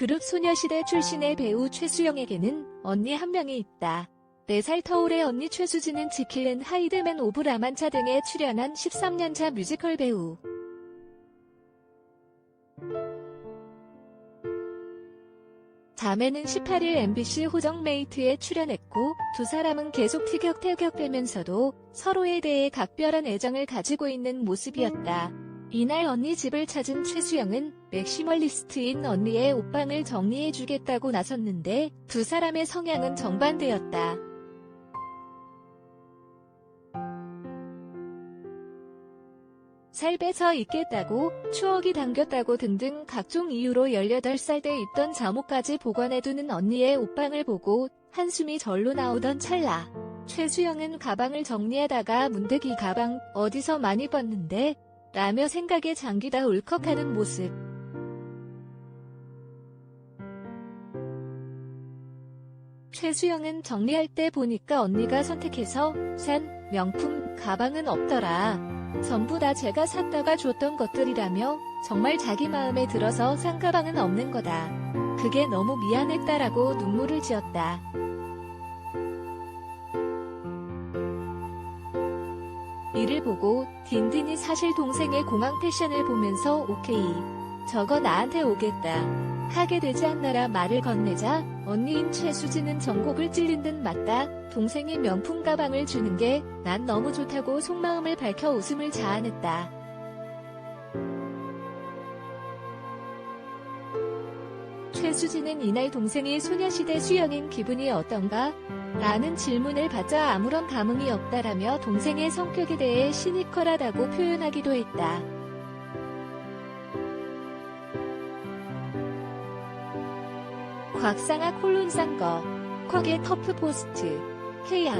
그룹 소녀시대 출신의 배우 최수영에게는 언니 한 명이 있다. 4살 터울의 언니 최수진은 지킬렌 하이드맨 오브 라만차 등에 출연한 13년차 뮤지컬 배우. 자매는 18일 MBC 호정메이트에 출연했고 두 사람은 계속 티격태격되면서도 서로에 대해 각별한 애정을 가지고 있는 모습이었다. 이날 언니 집을 찾은 최수영은 맥시멀리스트인 언니의 옷방을 정리해주겠다고 나섰는데 두 사람의 성향은 정반대였다. 살 빼서 있겠다고, 추억이 담겼다고 등등 각종 이유로 18살 때 입던 잠옷까지 보관해두는 언니의 옷방을 보고 한숨이 절로 나오던 찰나. 최수영은 가방을 정리하다가 문득 이 가방 어디서 많이 봤는데? 라며 생각에 잠기다 울컥하는 모습. 최수영은 정리할 때 보니까 언니가 선택해서 산 명품 가방은 없더라. 전부 다 제가 샀다가 줬던 것들이라며 정말 자기 마음에 들어서 산 가방은 없는 거다. 그게 너무 미안했다라고 눈물을 지었다. 이를 보고 딘딘이 사실 동생의 공항 패션을 보면서 오케이. 저거 나한테 오겠다. 하게 되지 않나라 말을 건네자 언니인 최수진은 전곡을 찔린 듯 맞다. 동생이 명품 가방을 주는 게 난 너무 좋다고 속마음을 밝혀 웃음을 자아냈다. 최수진은 이날 동생이 소녀시대 수영인 기분이 어떤가? 라는 질문을 받자 아무런 감흥이 없다라며 동생의 성격에 대해 시니컬하다고 표현하기도 했다. 곽상아 콜론상거, 콱의 터프 포스트, 케야,